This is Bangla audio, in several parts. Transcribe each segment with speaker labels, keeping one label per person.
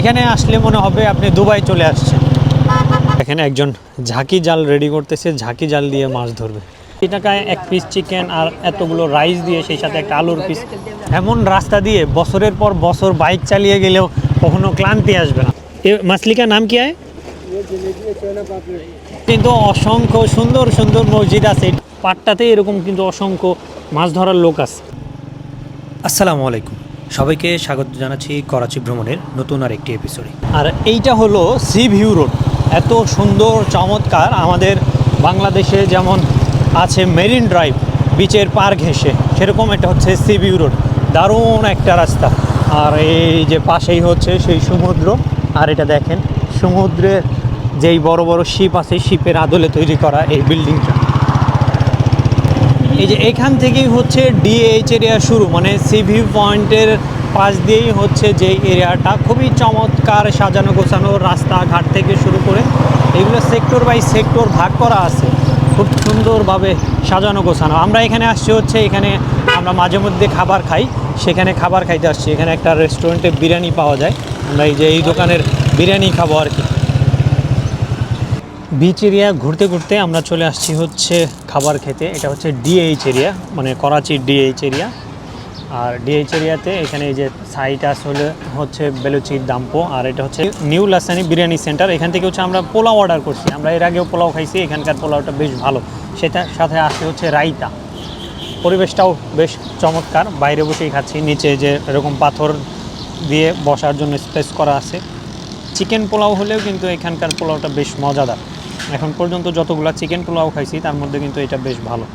Speaker 1: এখানে আসলে মনে হবে আপনি দুবাই চলে আসছেন। এখানে একজন ঝাঁকি জাল রেডি করতেছে, ঝাঁকি জাল দিয়ে মাছ ধরবে। টাকায় এক পিস চিকেন আর এতগুলো রাইস দিয়ে সেই সাথে একটা আলুর পিস এমন রাস্তা দিয়ে বছরের পর বছর বাইক চালিয়ে গেলেও কখনো ক্লান্তি আসবে না। এ মাসলিকা নাম কি হয় কিন্তু অসংখ্য সুন্দর সুন্দর মসজিদ আছে। পাটটাতে এরকম কিন্তু অসংখ্য মাছ ধরার লোক আছে। আসসালামু আলাইকুম। সবাইকে স্বাগত জানাচ্ছি করাচি ভ্রমণের নতুন আর একটি এপিসোডে আর এইটা হলো সি ভিউ রোড। এত সুন্দর, চমৎকার আমাদের বাংলাদেশে যেমন আছে মেরিন ড্রাইভ, বিচের পার ঘেঁষে, সেরকম এটা হচ্ছে সি ভিউ রোড। দারুণ একটা রাস্তা। আর এই যে পাশেই হচ্ছে সেই সমুদ্র। আর এটা দেখেন, সমুদ্রের যেই বড় বড় শিপ আছে, শিপের আদলে তৈরি করা এই বিল্ডিংটা। এই যে এখান থেকেই হচ্ছে ডিএইচ এরিয়া শুরু মানে সিভি পয়েন্টের পাশ দিয়েই হচ্ছে যে এরিয়াটা খুবই চমৎকার সাজানো গোছানো রাস্তাঘাট থেকে শুরু করে এগুলো সেক্টর বাই সেক্টর ভাগ করা আছে। খুব সুন্দরভাবে সাজানো গোছানো। আমরা এখানে আসছি হচ্ছে, এখানে আমরা মাঝে মধ্যে খাবার খাই, সেখানে খাবার খাইতে আসছি। এখানে একটা রেস্টুরেন্টে বিরিয়ানি পাওয়া যায়। আমরা এই যে এই দোকানের বিরিয়ানি খাব আর কি। বিচ এরিয়া ঘুরতে ঘুরতে আমরা চলে আসছি হচ্ছে খাবার খেতে। এটা হচ্ছে ডিএইচ এরিয়া মানে করাচির ডিএইচ এরিয়া আর ডিএইচ এরিয়াতে এখানে এই যে সাইট আসলে হচ্ছে বেলুচির দাম্পো, আর এটা হচ্ছে নিউ লাসানি বিরিয়ানি সেন্টার এখান থেকে হচ্ছে আমরা পোলাও অর্ডার করছি। আমরা এর আগেও পোলাও খাইছি, এখানকার পোলাওটা বেশ ভালো। সেটার সাথে আসে হচ্ছে রাইতা পরিবেশটাও বেশ চমৎকার। বাইরে বসেই খাচ্ছি, নিচে যে এরকম পাথর দিয়ে বসার জন্য স্পেস করা আছে। চিকেন পোলাও হলেও কিন্তু এখানকার পোলাওটা বেশ মজাদার। এখন পর্যন্ত যতগুলো চিকেন পোলাও খাইছি তার মধ্যে কিন্তু এটা বেশ ভালো।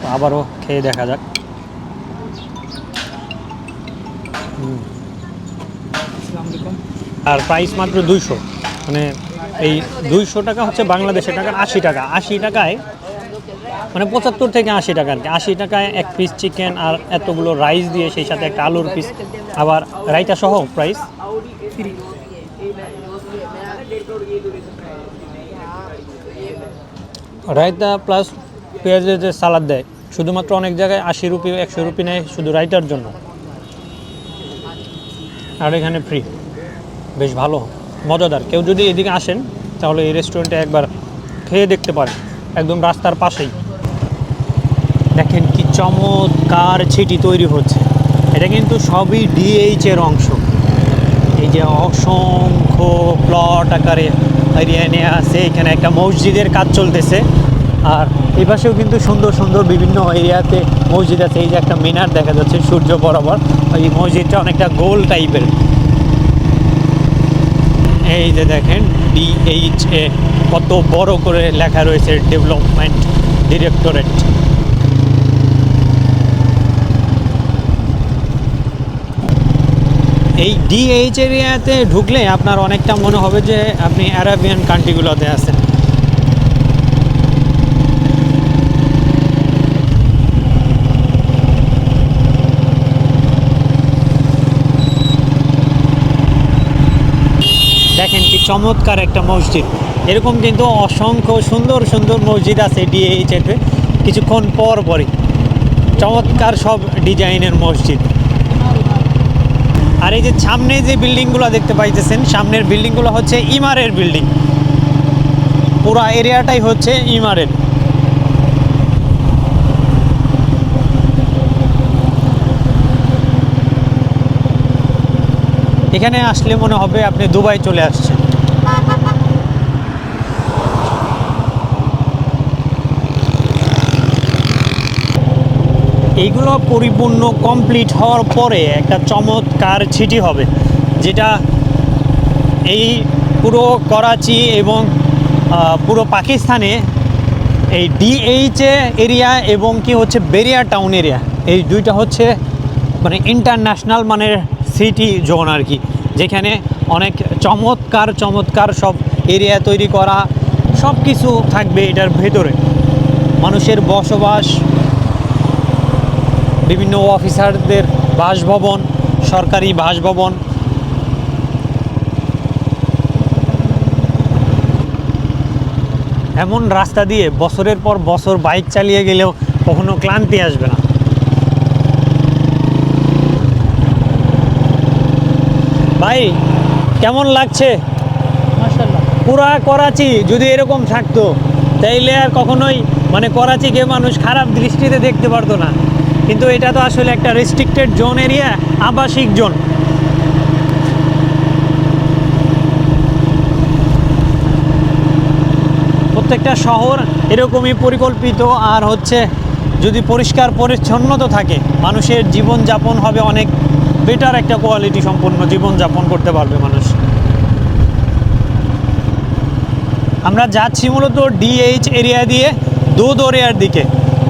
Speaker 1: তো আবারও খেয়ে দেখা যাক। আর প্রাইস মাত্র দুইশো। মানে এই দুইশো টাকা হচ্ছে বাংলাদেশের টাকা আশি টাকা। আশি টাকায় মানে পঁচাত্তর থেকে আশি টাকা আর কি। আশি টাকায় এক পিস চিকেন আর এতগুলো রাইস দিয়ে সেই সাথে একটা আলুর পিস আবার রাইতা সহ প্রাইস রায়তা প্লাস পেঁয়াজের যে সালাদ দেয়, শুধুমাত্র অনেক জায়গায় আশি রুপি, একশো রুপি নেয় শুধু রায়তার জন্য। আর এখানে ফ্রি বেশ ভালো, মজাদার। কেউ যদি এদিকে আসেন, তাহলে এই রেস্টুরেন্টে একবার খেয়ে দেখতে পারেন। একদম রাস্তার পাশেই। দেখেন কি চমৎকার ছিটি তৈরি হচ্ছে। এটা কিন্তু সবই ডিএইচ এর অংশ। এই যে অসংখ্য প্লট আকারে এরিয়া নিয়ে আছে এখানে একটা মসজিদের কাজ চলতেছে। আর এই পাশেও কিন্তু সুন্দর সুন্দর বিভিন্ন এরিয়াতে মসজিদ আছে। এই যে একটা মিনার দেখা যাচ্ছে সূর্য বরাবর। এই মসজিদটা অনেকটা গোল টাইপের। এই যে দেখেন ডিএইচ এ কত বড় করে লেখা রয়েছে ডেভেলপমেন্ট ডিরেক্টরেট। এই ডিএইচ এরিয়াতে ঢুকলে আপনার অনেকটা মনে হবে যে আপনি অ্যারাবিয়ান কান্ট্রিগুলোতে আছেন। দেখেন কি চমৎকার একটা মসজিদ। এরকম কিন্তু অসংখ্য সুন্দর সুন্দর মসজিদ আছে ডিএইচ ডিএইচেতে কিছুক্ষণ পর পরই। চমৎকার সব ডিজাইনের মসজিদ। আর এই যে সামনে যে বিল্ডিংগুলো দেখতে পাইতেছেন, সামনের বিল্ডিংগুলো হচ্ছে ইমারের বিল্ডিং। পুরা এরিয়াটাই হচ্ছে ইমারের। এখানে আসলে মনে হবে আপনি দুবাই চলে আসছেন। এইগুলো পরিপূর্ণ কমপ্লিট হওয়ার পরে একটা চমৎকার ছিটি হবে, যেটা এই পুরো করাচি এবং পুরো পাকিস্তানে এই ডিএইচ এরিয়া এবং কি হচ্ছে বেরিয়া টাউন এরিয়া এই দুইটা হচ্ছে মানে ইন্টারন্যাশনাল মানের সিটি জোন আর কি, যেখানে অনেক চমৎকার চমৎকার সব এরিয়া তৈরি করা সব কিছু থাকবে এটার ভেতরে। মানুষের বসবাস বিভিন্ন অফিসারদের বাসভবন সরকারি বাসভবন। এমন রাস্তা দিয়ে বছরের পর বছর বাইক চালিয়ে গেলেও কখনো ক্লান্তি আসবে না। ভাই কেমন লাগছে? পুরা করাচি যদি এরকম থাকতো তাইলে আর কখনোই মানে করাচিকে মানুষ খারাপ দৃষ্টিতে দেখতে পারতো না। কিন্তু এটা তো আসলে একটা রেস্ট্রিক্টেড জোন এরিয়া আবাসিক জোন প্রত্যেকটা শহর এরকমই পরিকল্পিত, আর হচ্ছে যদি পরিষ্কার পরিচ্ছন্ন তো থাকে, মানুষের জীবনযাপন হবে অনেক বেটার একটা কোয়ালিটি সম্পন্ন জীবনযাপন করতে পারবে মানুষ। আমরা যাচ্ছি মূলত ডিএইচ এরিয়া দিয়ে দোদরিয়ার দিকে,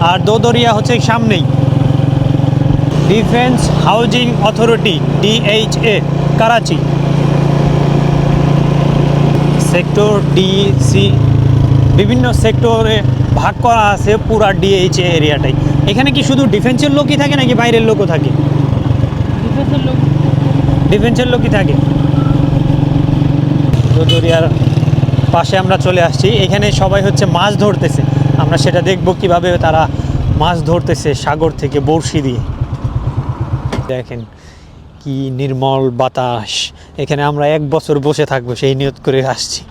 Speaker 1: আর দোদরিয়া হচ্ছে সামনেই। Defence housing authority DHA Karachi. Sector D C বিভিন্ন সেক্টরে ভাগ করা আছে পুরা ডিএইচএ এরিয়াটাই। এখানে কি শুধু ডিফেন্সের লোকই থাকে নাকি বাইরের লোকও থাকে?
Speaker 2: ডিফেন্সের লোক।
Speaker 1: ডিফেন্সের লোকই থাকে। দরিয়ার পাশে আমরা চলে আসছি। এখানে সবাই হচ্ছে মাছ ধরতেছে। আমরা সেটা দেখব কীভাবে তারা মাছ ধরতেছে সাগর থেকে বড়শি দিয়ে। দেখেন কি নির্মল বাতাস। এখানে আমরা এক বছর বসে থাকব, সেই নিয়ত করে আসছি।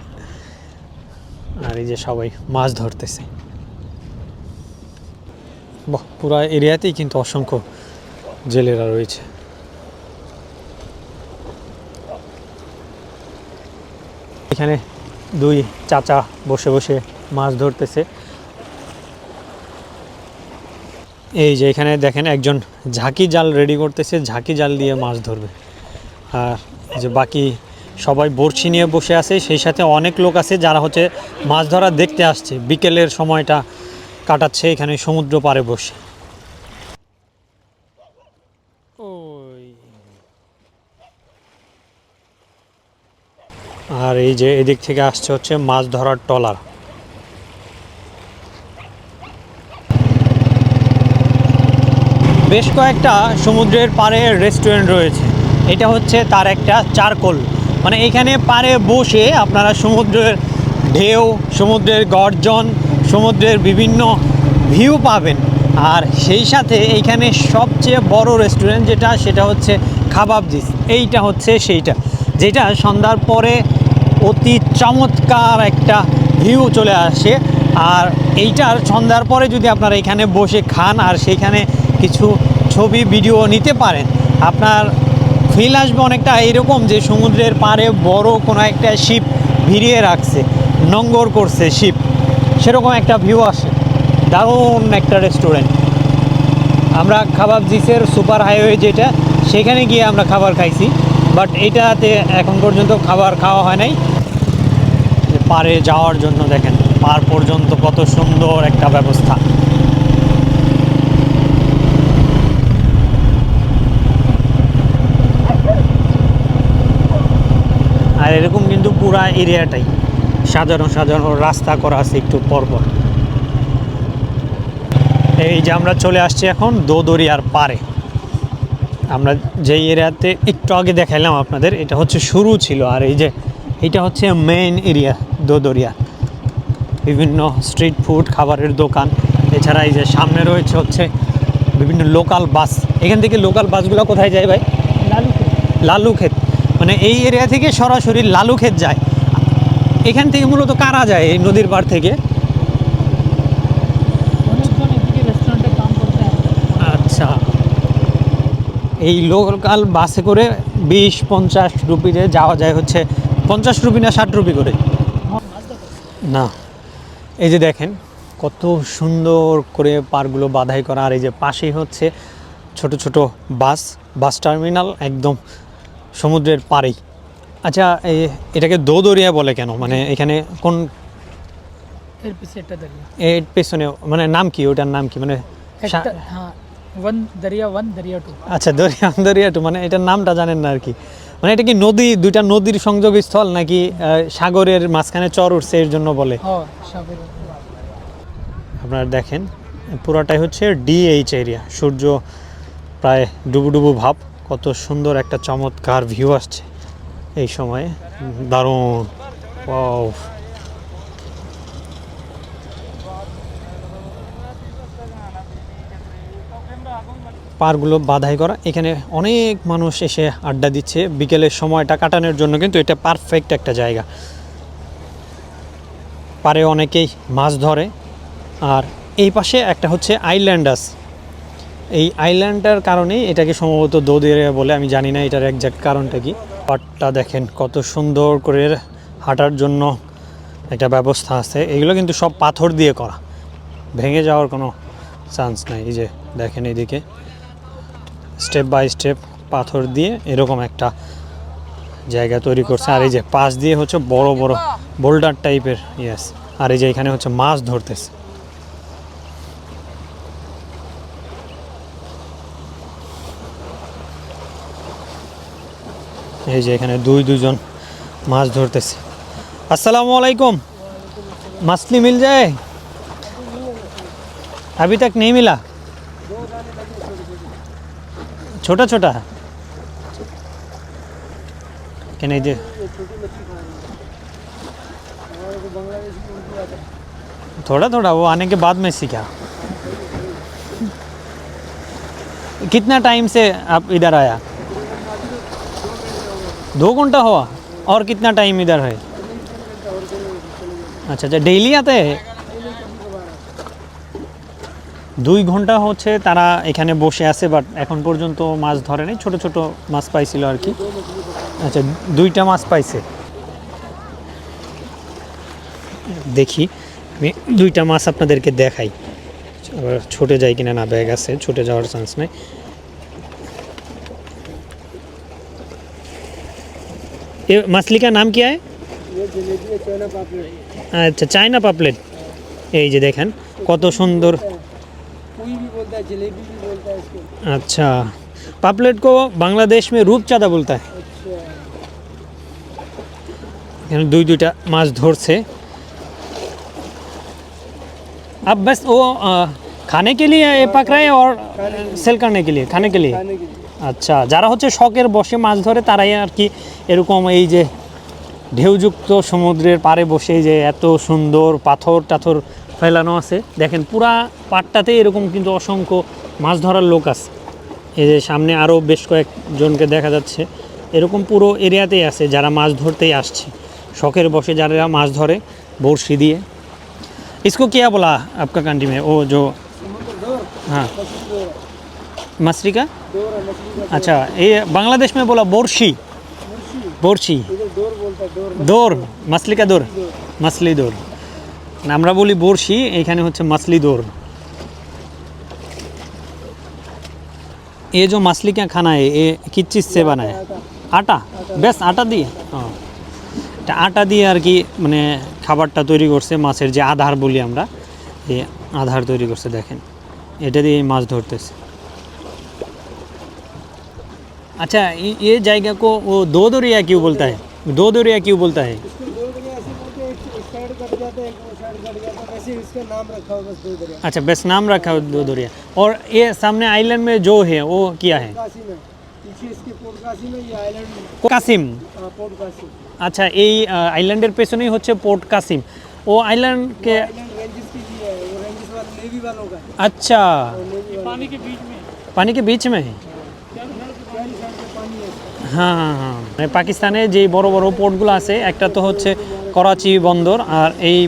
Speaker 1: আর এই যে সবাই মাছ ধরতেছে। বাহ, পুরা এরিয়াতেই কিন্তু অসংখ্য জেলেরা রয়েছে। এখানে দুই চাচা বসে বসে মাছ ধরতেছে। এই যে এখানে দেখেন একজন ঝাঁকি জাল রেডি করতেছে, ঝাঁকি জাল দিয়ে মাছ ধরবে। আর যে বাকি সবাই বড়শি নিয়ে বসে আছে, সেই সাথে অনেক লোক আছে যারা হচ্ছে মাছ ধরা দেখতে আসছে। বিকেলের সময়টা কাটাচ্ছে এখানে সমুদ্র পারে বসে। আর এই যে এদিক থেকে আসছে হচ্ছে মাছ ধরার ট্রলার। বেশ কয়েকটা সমুদ্রের পাড়ে রেস্টুরেন্ট রয়েছে। এটা হচ্ছে তার একটা চারকোল। মানে এখানে পাড়ে বসে আপনারা সমুদ্রের ঢেউ, সমুদ্রের গর্জন, সমুদ্রের বিভিন্ন ভিউ পাবেন। আর সেই সাথে এইখানে সবচেয়ে বড় রেস্টুরেন্ট যেটা, সেটা হচ্ছে খাবাবজিস এইটা হচ্ছে সেইটা, যেটা সন্ধ্যার পরে অতি চমৎকার একটা ভিউ চলে আসে। আর এইটার সন্ধ্যার পরে যদি আপনারা এখানে বসে খান, আর সেইখানে কিছু ছবি ভিডিও নিতে পারেন। আপনার ফিল আসবে অনেকটা এরকম যে সমুদ্রের পাড়ে বড় কোনো একটা শিপ ভিড়িয়ে রাখছে, নঙ্গর করছে শিপ সেরকম একটা ভিউ আসে। দারুণ একটা রেস্টুরেন্ট আমরা খাবার জিসের সুপার হাইওয়ে যেটা, সেখানে গিয়ে আমরা খাবার খাইছি। বাট এটাতে এখন পর্যন্ত খাবার খাওয়া হয় নাই। পারে যাওয়ার জন্য দেখেন, পার পর্যন্ত কত সুন্দর একটা ব্যবস্থা। আর এরকম কিন্তু পুরা এরিয়াটাই। সাজানো সাজানো রাস্তা করা আছে একটু পরপর এই যে আমরা চলে আসছি এখন দোদরিয়ার পারে আমরা যেই এরিয়াতে একটু আগে দেখাইলাম আপনাদের এটা হচ্ছে শুরু ছিল। আর এই যে এটা হচ্ছে মেইন এরিয়া দোদরিয়া। বিভিন্ন স্ট্রিট ফুড খাবারের দোকান। এছাড়া এই যে সামনে রয়েছে হচ্ছে বিভিন্ন লোকাল বাস এখান থেকে লোকাল বাসগুলো কোথায় যায় ভাই?
Speaker 2: লালু
Speaker 1: লালু ক্ষেত মানে এই এরিয়া থেকে সরাসরি লালু ক্ষেত যায়। এখান থেকে মূলত কারা যায় এই নদীর পাড় থেকে? আচ্ছা। এই লোকাল বাসে করে বিশ পঞ্চাশ রুপিতে যাওয়া যায় হচ্ছে পঞ্চাশ রুপি না ষাট রুপি করে? না। এই যে দেখেন কত সুন্দর করে পারগুলো বাধাই করা। আর এই যে পাশেই হচ্ছে ছোট ছোট বাস বাস টার্মিনাল একদম সমুদ্রের পাড়েই। আচ্ছা এটাকে দোদরিয়া বলে কেন? মানে এখানে কোন
Speaker 2: এর পিছে একটা দরিয়া।
Speaker 1: এর পেছনে মানে নাম কি? ওটার নাম কি? মানে
Speaker 2: হ্যাঁ ওয়ান দরিয়া ওয়ান দরিয়া টু।
Speaker 1: আচ্ছা দরিয়া দরিয়া টু মানে এটার নামটা জানেন না আর কি। মানে এটা কি নদী দুইটা নদীর সংযোগস্থল নাকি আহ, সাগরের মাঝখানে চর উঠছে এর জন্য বলে?
Speaker 2: ও
Speaker 1: আপনারা দেখেন পুরাটাই হচ্ছে ডিএইচ এরিয়া সূর্য প্রায় ডুবু ডুবু ভাব। কত সুন্দর একটা চমৎকার ভিউ আসছে এই সময়ে। দারুণ। Wow. পারগুলো বাধাই করা। এখানে অনেক মানুষ এসে আড্ডা দিচ্ছে। বিকেলের সময়টা কাটানোর জন্য কিন্তু এটা পারফেক্ট একটা জায়গা। পারে অনেকেই মাছ ধরে। আর এই পাশে একটা হচ্ছে আইল্যান্ড আছে এই আইল্যান্ডটার কারণেই এটাকে সম্ভবত দোদ এরিয়া বলে, আমি জানি না এটার একজ্যাক্ট কারণটা কি। পাটটা দেখেন কত সুন্দর করে হাঁটার জন্য একটা ব্যবস্থা আছে। এগুলো কিন্তু সব পাথর দিয়ে করা। ভেঙে যাওয়ার কোনো চান্স নাই। এই যে দেখেন এইদিকে স্টেপ বাই স্টেপ পাথর দিয়ে এরকম একটা জায়গা তৈরি করছে। আর এই যে পাশ দিয়ে হচ্ছে বড় বড় বোল্ডার টাইপের ইয়েস আর এই যে এখানে হচ্ছে মাছ ধরতেছে। এই যে এখানে দুই দুজন মাছ ধরতেছে আসসালামু আলাইকুম मछली मिल जाए अभी तक नहीं मिला छोटा छोटा है कि नहीं दे थोड़ा थोड़ा वो आने के बाद में सीखा कितना टाइम से आप इधर आया दो घंटा हुआ और कितना टाइम इधर है আচ্ছা আচ্ছা ডেইলি আতে দুই ঘন্টা হচ্ছে তারা এখানে বসে আছে বাট এখন পর্যন্ত মাছ ধরে নাই ছোট ছোট মাছ পাইছিল আর কি আচ্ছা দুইটা মাছ পাইছে দেখি আমি দুইটা মাছ আপনাদেরকে দেখাই আবার ছুটে যায় কিনা না ব্যাগ আছে ছুটে যাওয়ার চান্স নেই ये मछली का नाम क्या है?
Speaker 2: अच्छा चाइना पापलेट। ये देखें कत तो सुंदर।
Speaker 1: अच्छा पापलेट को बांग्लादेश में रूप चादा बोलता है। दुई দুই माँ মাছ से। अब बस वो खाने के लिए पक रहे हैं और सेल करने के लिए, खाने के लिए? আচ্ছা যারা হচ্ছে শখের বসে মাছ ধরে তারাই আর কি এরকম এই যে ঢেউযুক্ত সমুদ্রের পাড়ে বসে এই যে এত সুন্দর পাথর টাথর ফেলানো আছে দেখেন পুরা পাটটাতে এরকম কিন্তু অসংখ্য মাছ ধরার লোক আছে এই যে সামনে আরও বেশ কয়েকজনকে দেখা যাচ্ছে এরকম পুরো এরিয়াতেই আছে যারা মাছ ধরতেই আসছে শখের বসে যারা মাছ ধরে বড়শি দিয়ে इसको क्या बोला आपका कंट्री में वो जो
Speaker 2: समुद्र दौर
Speaker 1: हाँ
Speaker 2: मछली दौर
Speaker 1: मछली का
Speaker 2: दौर है मछली का
Speaker 1: अच्छा ये बांग्लादेश में बोला बोरशी
Speaker 2: मुर्शी
Speaker 1: बोरशी
Speaker 2: इधर दौर बोलता है दौर
Speaker 1: দৌড় মাছলি কা দৌড় মাছলি দৌড় আমরা বলি বড়শি এখানে হচ্ছে মাছলি দৌড় ये जो मछली का खाना है ये किस चीज़ से बना है আটা বেশ আটা দিয়ে ও এটা আটা দিয়ে আর কি মানে খাবারটা তৈরি করছে মাছের যে আধার বলি আমরা এই আধার তৈরি করছে দেখেন এটা দিয়ে মাছ ধরতেছে अच्छा ये ये जगह को वो दो दरिया क्यों बोलता है दो दरिया क्यों बोलता है
Speaker 2: इसको दो दरिया ऐसे बोलते हैं एक इस साइड कट जाता है एक वो साइड कट जाता है वैसे इसका नाम रखा हुआ बस दो दरिया
Speaker 1: अच्छा बस नाम रखा है दो दरिया और ये सामने आइलैंड में जो है वो क्या है
Speaker 2: काशी में पीछे इसके पोर्ट काशी में ये आइलैंड
Speaker 1: কাসিম
Speaker 2: पोर्ट काशी
Speaker 1: আচ্ছা এই আইল্যান্ডের পেছনেই হচ্ছে পোর্ট কাসিম ও আইল্যান্ডকে
Speaker 2: आइलैंड रेंजेस की भी है वो रेंजेस वाला नेवी वालों का है
Speaker 1: अच्छा
Speaker 2: नेवी पानी के बीच में
Speaker 1: पानी के बीच में है হ্যাঁ হ্যাঁ হ্যাঁ। মানে পাকিস্তানে যেই বড় বড় পোর্টগুলো আছে, একটা তো হচ্ছে করাচি বন্দর আর এই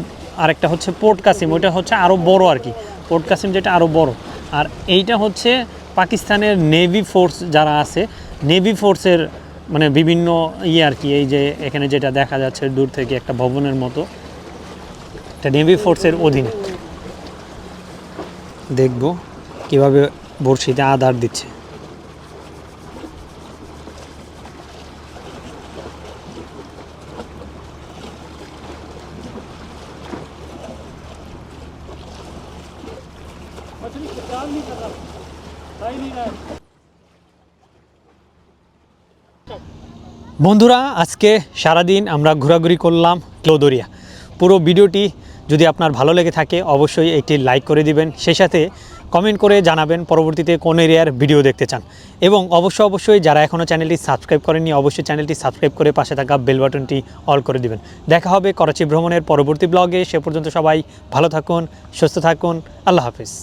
Speaker 1: আরেকটা হচ্ছে পোর্ট কাসিম। ওইটা হচ্ছে আরও বড় আর কি। পোর্ট কাসিম যেটা আরও বড়। আর এইটা হচ্ছে পাকিস্তানের নেভি ফোর্স যারা আছে, নেভি ফোর্সের মানে বিভিন্ন ইয়ে আর কি, এই যে এখানে যেটা দেখা যাচ্ছে দূর থেকে একটা ভবনের মতো। এটা নেভি ফোর্সের অধীনে। দেখব কীভাবে বড়শিতে আধার দিচ্ছে। বন্ধুরা, আজকে সারাদিন আমরা ঘোরাঘুরি করলাম ক্লোদরিয়া। পুরো ভিডিওটি যদি আপনার ভালো লেগে থাকে, অবশ্যই একটি লাইক করে দিবেন, সেই সাথে কমেন্ট করে জানাবেন পরবর্তীতে কোন এরিয়ার ভিডিও দেখতে চান। এবং অবশ্যই অবশ্যই যারা এখনও চ্যানেলটি সাবস্ক্রাইব করেননি, অবশ্যই চ্যানেলটি সাবস্ক্রাইব করে পাশে থাকা বেল বাটনটি অল করে দিবেন। দেখা হবে করাচি ভ্রমণের পরবর্তী ব্লগে, সে পর্যন্ত সবাই ভালো থাকুন, সুস্থ থাকুন, আল্লাহ হাফিজ।